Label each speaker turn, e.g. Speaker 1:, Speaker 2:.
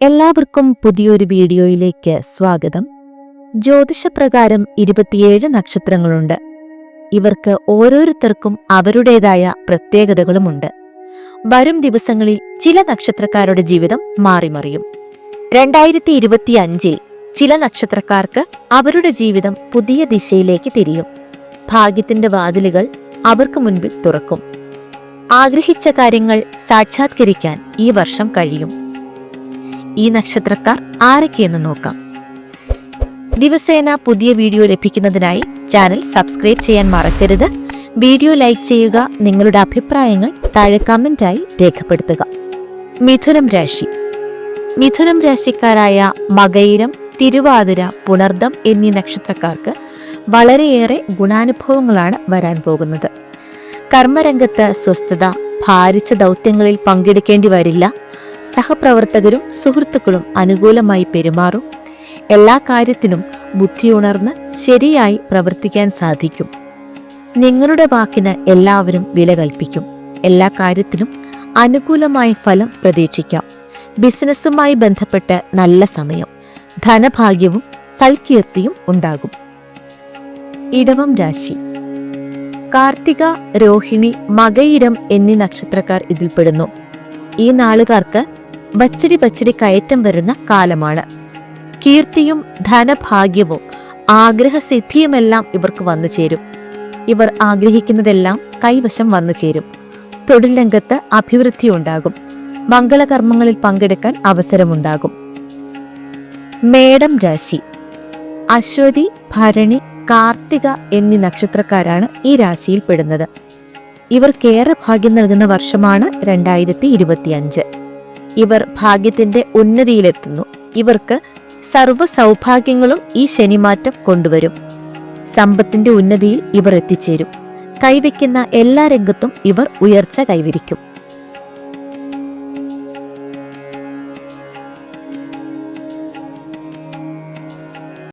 Speaker 1: എല്ലാവർക്കും പുതിയൊരു വീഡിയോയിലേക്ക് സ്വാഗതം. ജ്യോതിഷപ്രകാരം ഇരുപത്തിയേഴ് നക്ഷത്രങ്ങളുണ്ട്. ഇവർക്ക് ഓരോരുത്തർക്കും അവരുടേതായ പ്രത്യേകതകളുമുണ്ട്. വരും ദിവസങ്ങളിൽ ചില നക്ഷത്രക്കാരുടെ ജീവിതം മാറിമറിയും. രണ്ടായിരത്തി ഇരുപത്തി അഞ്ചിൽ ചില നക്ഷത്രക്കാർക്ക് അവരുടെ ജീവിതം പുതിയ ദിശയിലേക്ക് തിരിയും. ഭാഗ്യത്തിന്റെ വാതിലുകൾ അവർക്ക് മുൻപിൽ തുറക്കും. ആഗ്രഹിച്ച കാര്യങ്ങൾ സാക്ഷാത്കരിക്കാൻ ഈ വർഷം കഴിയും. ഈ നക്ഷത്രക്കാർ ആരൊക്കെയെന്ന് നോക്കാം. ദിവസേന പുതിയ വീഡിയോ ലഭിക്കുന്നതിനായി ചാനൽ സബ്സ്ക്രൈബ് ചെയ്യാൻ മറക്കരുത്. വീഡിയോ ലൈക്ക് ചെയ്യുക നിങ്ങളുടെ അഭിപ്രായങ്ങൾ താഴെ കമന്റായി രേഖപ്പെടുത്തുക. മിഥുനം രാശി. മിഥുനം രാശിക്കാരായ മകയിരം തിരുവാതിര പുണർദം എന്നീ നക്ഷത്രക്കാർക്ക് വളരെയേറെ ഗുണാനുഭവങ്ങളാണ് വരാൻ പോകുന്നത്. കർമ്മരംഗത്ത് സ്വസ്ഥത ഭാരിച്ച ദൗത്യങ്ങളിൽ പങ്കെടുക്കേണ്ടി വരില്ല. സഹപ്രവർത്തകരും സുഹൃത്തുക്കളും അനുകൂലമായി പെരുമാറും. എല്ലാ കാര്യത്തിനും ബുദ്ധിയുണർന്ന് ശരിയായി പ്രവർത്തിക്കാൻ സാധിക്കും. നിങ്ങളുടെ വാക്കിന് എല്ലാവരും വില കൽപ്പിക്കും. എല്ലാ കാര്യത്തിനും അനുകൂലമായ ഫലം പ്രതീക്ഷിക്കാം. ബിസിനസ്സുമായി ബന്ധപ്പെട്ട് നല്ല സമയം ധനഭാഗ്യവും സൽകീർത്തിയും ഉണ്ടാകും. ഇടവം രാശി. കാർത്തിക രോഹിണി മകയിരം എന്നീ നക്ഷത്രക്കാർ ഇതിൽപ്പെടുന്നു. ഈ നാളുകാർക്ക് വച്ചടി വച്ചടി കയറ്റം വരുന്ന കാലമാണ്. കീർത്തിയും ധനഭാഗ്യവും ആഗ്രഹസിദ്ധിയുമെല്ലാം ഇവർക്ക് വന്നു ചേരും. ഇവർ ആഗ്രഹിക്കുന്നതെല്ലാം കൈവശം വന്നു ചേരും. തൊഴിൽ രംഗത്ത് അഭിവൃദ്ധി ഉണ്ടാകും. മംഗളകർമ്മങ്ങളിൽ പങ്കെടുക്കാൻ അവസരമുണ്ടാകും. മേടം രാശി. അശ്വതി ഭരണി കാർത്തിക എന്നീ നക്ഷത്രക്കാരാണ് ഈ രാശിയിൽ പെടുന്നത്. ഇവർക്കേറെ ഭാഗ്യം നൽകുന്ന വർഷമാണ് രണ്ടായിരത്തി ഇരുപത്തിയഞ്ച്. ഇവർ ഭാഗ്യത്തിന്റെ ഉന്നതിയിലെത്തുന്നു. ഇവർക്ക് സർവ സൗഭാഗ്യങ്ങളും ഈ ശനിമാറ്റം കൊണ്ടുവരും. സമ്പത്തിന്റെ ഉന്നതിയിൽ ഇവർ എത്തിച്ചേരും. കൈവയ്ക്കുന്ന എല്ലാ രംഗത്തും ഇവർ ഉയർച്ച കൈവരിക്കും.